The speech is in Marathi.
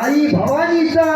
आई भवानीचा.